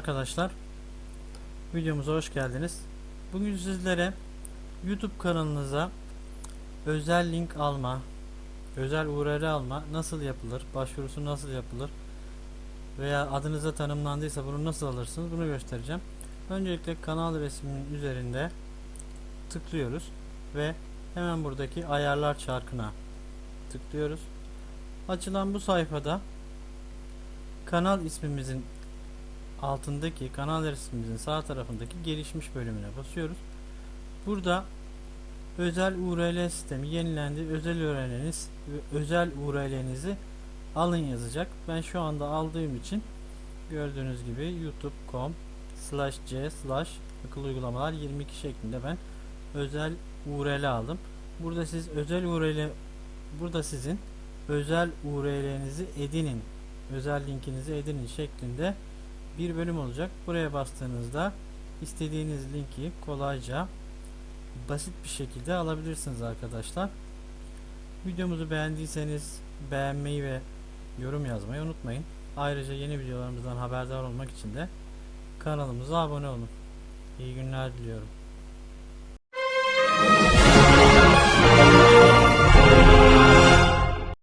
Arkadaşlar. Videomuza hoş geldiniz. Bugün sizlere YouTube kanalınıza özel link alma, özel URL alma nasıl yapılır, başvurusu nasıl yapılır veya adınıza tanımlandıysa bunu nasıl alırsınız bunu göstereceğim. Öncelikle kanal resminin üzerinde tıklıyoruz ve hemen buradaki ayarlar çarkına tıklıyoruz. Açılan bu sayfada kanal ismimizin altındaki kanal resmimizin sağ tarafındaki gelişmiş bölümüne basıyoruz. Burada özel URL sistemi yenilendi. Özel URL'niz özel URL'nizi alın yazacak. Ben şu anda aldığım için gördüğünüz gibi youtube.com slash c slash akıllı uygulamalar 22 şeklinde ben özel URL aldım. Burada siz özel URL burada sizin özel URL'nizi edinin özel linkinizi edinin şeklinde bir bölüm olacak. Buraya bastığınızda istediğiniz linki kolayca basit bir şekilde alabilirsiniz arkadaşlar. Videomuzu beğendiyseniz beğenmeyi ve yorum yazmayı unutmayın. Ayrıca yeni videolarımızdan haberdar olmak için de kanalımıza abone olun. İyi günler diliyorum.